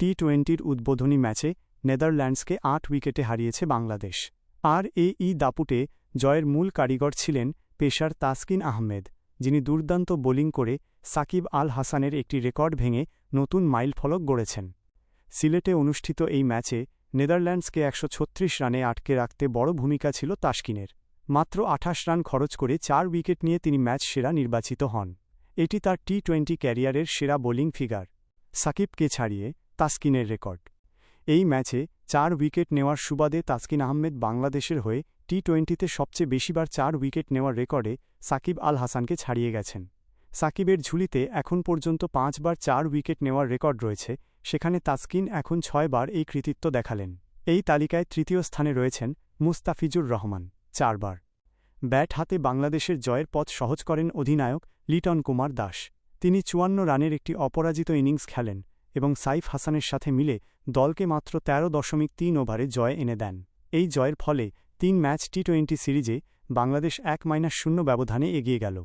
টি টোয়েন্টির উদ্বোধনী ম্যাচে নেদারল্যান্ডসকে আট উইকেটে হারিয়েছে বাংলাদেশ। আর এ ই দাপুটে জয়ের মূল কারিগর ছিলেন পেশার তাসকিন আহমেদ, যিনি দুর্দান্ত বোলিং করে সাকিব আল হাসানের একটি রেকর্ড ভেঙে নতুন মাইলফলক গড়েছেন। সিলেটে অনুষ্ঠিত এই ম্যাচে নেদারল্যান্ডসকে একশো ছত্রিশ রানে আটকে রাখতে বড় ভূমিকা ছিল তাসকিনের। মাত্র আঠাশ রান খরচ করে চার উইকেট নিয়ে তিনি ম্যাচ সেরা নির্বাচিত হন। এটি তার টি টোয়েন্টি ক্যারিয়ারের সেরা বোলিং ফিগার। সাকিবকে ছাড়িয়ে তাসকিনের রেকর্ড। এই ম্যাচে চার উইকেট নেওয়ার সুবাদে তাসকিন আহমেদ বাংলাদেশের হয়ে টি টোয়েন্টিতে সবচেয়ে বেশিবার চার উইকেট নেওয়ার রেকর্ডে সাকিব আল হাসানকে ছাড়িয়ে গেছেন। সাকিবের ঝুলিতে এখন পর্যন্ত পাঁচবার চার উইকেট নেওয়ার রেকর্ড রয়েছে, সেখানে তাসকিন এখন ছয়বার এই কৃতিত্ব দেখালেন। এই তালিকায় তৃতীয় স্থানে রয়েছেন মুস্তাফিজুর রহমান, চারবার। ব্যাট হাতে বাংলাদেশের জয়ের পথ সহজ করেন অধিনায়ক লিটন কুমার দাস। তিনি চুয়ান্ন রানের একটি অপরাজিত ইনিংস খেলেন এবং সাইফ হাসানের সাথে মিলে দলকে মাত্র তেরো দশমিক তিন ওভারে জয় এনে দেন। এই জয়ের ফলে তিন ম্যাচ টি টোয়েন্টি সিরিজে বাংলাদেশ এক মাইনাস শূন্য ব্যবধানে এগিয়ে গেল।